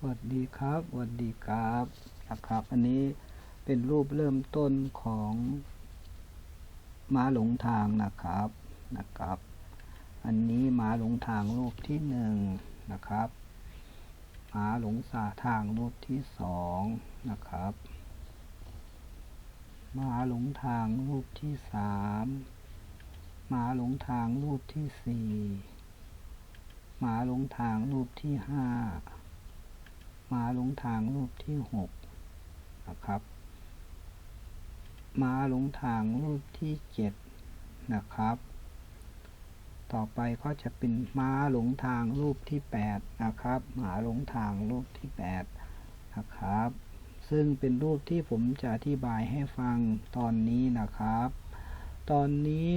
สวัสดีครับสวัสดีครับนะครับ อันนี้เป็นรูปเริ่มต้นของม้าหลงทางนะครับนะครับ อันนี้ม้าหลงทางรูปที่หนึ่งนะครับม้าหลงสาทางรูปที่สองนะครับม้าหลงทางรูปที่สามม้าหลงทางรูปที่สี่ม้าหลงทางรูปที่ห้า ม้าหลงทางรูปที่หกนะครับ ม้าหลงทางรูปที่เจ็ดนะครับ ต่อไปก็จะเป็นม้าหลงทางรูปที่แปดนะครับมาหลงทางรูปที่แปดนะครับ ซึ่งเป็นรูปที่ผมจะอธิบายให้ฟังตอนนี้นะครับ ตอนนี้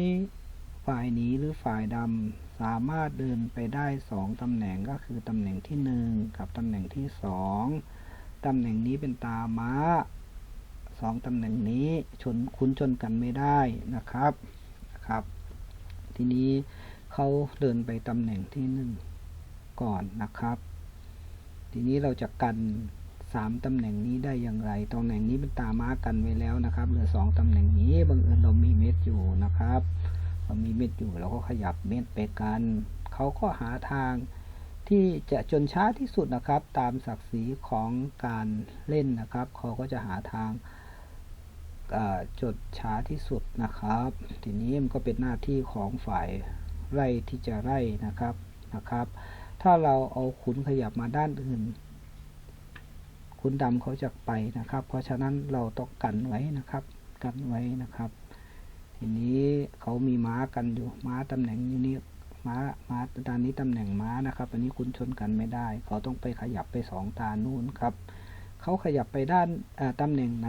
ฝ่ายหนีหรือฝ่ายดำ สามารถเดินไปได้สองตำแหน่งก็คือตำแหน่งที่หนึ่งกับตำแหน่งที่สองตำแหน่งนี้เป็นตาม้าสองตำแหน่งนี้ชนคุ้นชนกันไม่ได้นะครับนะครับ ทีนี้เขาเดินไปตำแหน่งที่หนึ่งก่อนนะครับ ทีนี้เราจะกันสามตำแหน่งนี้ได้อย่างไรตำแหน่งนี้เป็นตาม้ากันไว้แล้วนะครับเหลือสองตำแหน่งนี้บังเอิญเรามีเม็ดอยู่นะครับ เรามีเม็ดอยู่เราก็ขยับเม็ดไปกัน เขาก็หาทางที่จะจนช้าที่สุดนะครับ ตามศักดิ์ศรีของการเล่นนะครับ เขาก็จะหาทางจดช้าที่สุดนะครับ ทีนี้มันก็เป็นหน้าที่ของฝ่ายไร่ที่จะไร่นะครับนะครับ ถ้าเราเอาขุนขยับมาด้านอื่น ขุนดำเขาจะไปนะครับ เพราะฉะนั้นเราต้องกันไว้นะครับ กันไว้นะครับ ทีนี้เขามีม้ากันอยู่ม้าตำแหน่งนี้ม้าม้าตานี้ตำแหน่งม้านะครับ อันนี้คุณชนกันไม่ได้ เขาต้องไปขยับไปสองตานู่นครับเขาขยับไปด้านตำแหน่งไหน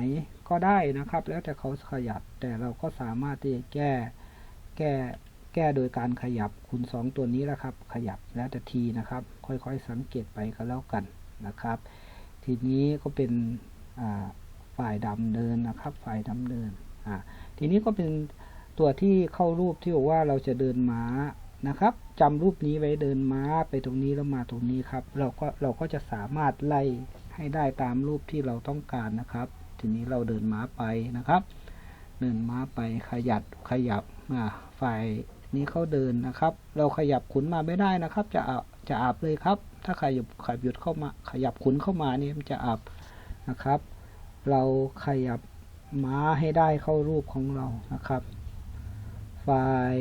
ก็ได้นะครับ แล้วแต่เขาขยับแต่เราก็สามารถที่จะแก้แก้แก้โดยการขยับคุณสองตัวนี้แหละครับ ขยับแล้วแต่ทีนะครับ ค่อยๆสังเกตไปก็แล้วกันนะครับ ทีนี้ก็เป็นฝ่ายดำเดินนะครับ ฝ่ายดำเดิน อ่าทีนี้ก็เป็นตัวที่เข้ารูปที่บอกว่าเราจะเดินม้านะครับจำรูปนี้ไว้เดินม้าไปตรงนี้แล้วมาตรงนี้ครับ เราก็เราก็จะสามารถไล่ให้ได้ตามรูปที่เราต้องการนะครับ ทีนี้เราเดินม้าไปนะครับ เดินม้าไปขยับขยับมาฝ่ายนี้เขาเดินนะครับ เราขยับขุนมาไม่ได้นะครับ จะอาจะอาบเลยครับ ถ้าขยับขยับหยุดเข้ามา ขยับขุนเข้ามานี่มันจะอาบนะครับ เราขยับ ม้าให้ได้เข้ารูปของเรานะครับ ฝ่าย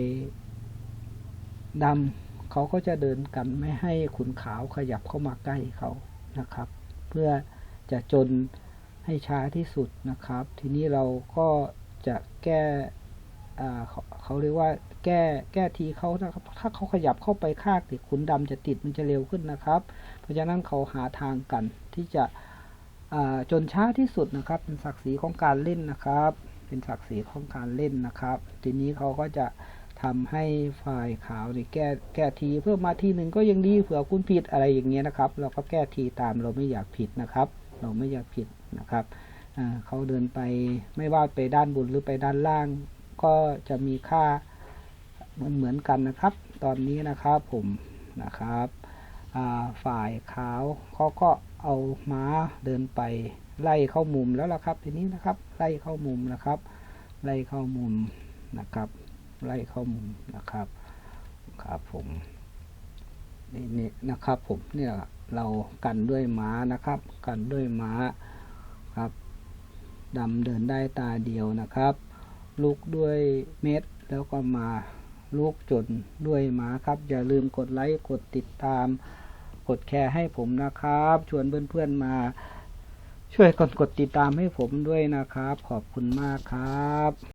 ดำเขาก็จะเดินกันไม่ให้ขุนขาวขยับเข้ามาใกล้เขานะครับ เพื่อจะจนให้ช้าที่สุดนะครับ ทีนี้เราก็จะแก้เขาเขาเรียกว่าแก้แก้ทีเขานะครับ ถ้าเขาขยับเข้าไปข้างติขุนดำจะติดมันจะเร็วขึ้นนะครับ เพราะฉะนั้นเขาหาทางกันที่จะ จนช้าที่สุดนะครับ เป็นศักดิ์ศรีของการเล่นนะครับ เป็นศักดิ์ศรีของการเล่นนะครับ ทีนี้เขาก็จะทำให้ฝ่ายขาวนี่แก้แก้ทีเพิ่มมาทีหนึ่งก็ยังดีเผื่อคุณผิดอะไรอย่างเงี้ยนะครับ เราก็แก้ทีตามเราไม่อยากผิดนะครับ เราไม่อยากผิดนะครับเขาเดินไปไม่ว่าไปด้านบนหรือไปด้านล่าง ก็จะมีค่าเหมือนเหมือนกันนะครับ ตอนนี้นะครับผมนะครับ ฝ่ายขาวเขาก็เอาม้าเดินไปไล่เข้ามุมแล้วล่ะครับ ทีนี้นะครับ ไล่เข้ามุมนะครับ ไล่เข้ามุมนะครับ ไล่เข้ามุมนะครับครับผมนี่นี่นะครับ ผมเนี่ยเรากันด้วยม้านะครับ กันด้วยม้าครับดำเดินได้ตาเดียวนะครับ ลุกด้วยเม็ดแล้วก็มาลูกจนด้วยม้าครับ อย่าลืมกดไลค์ กดติดตาม กดแชร์ให้ผมนะครับ ชวนเพื่อนๆมา ช่วยกดกดติดตามให้ผมด้วยนะครับ ขอบคุณมากครับ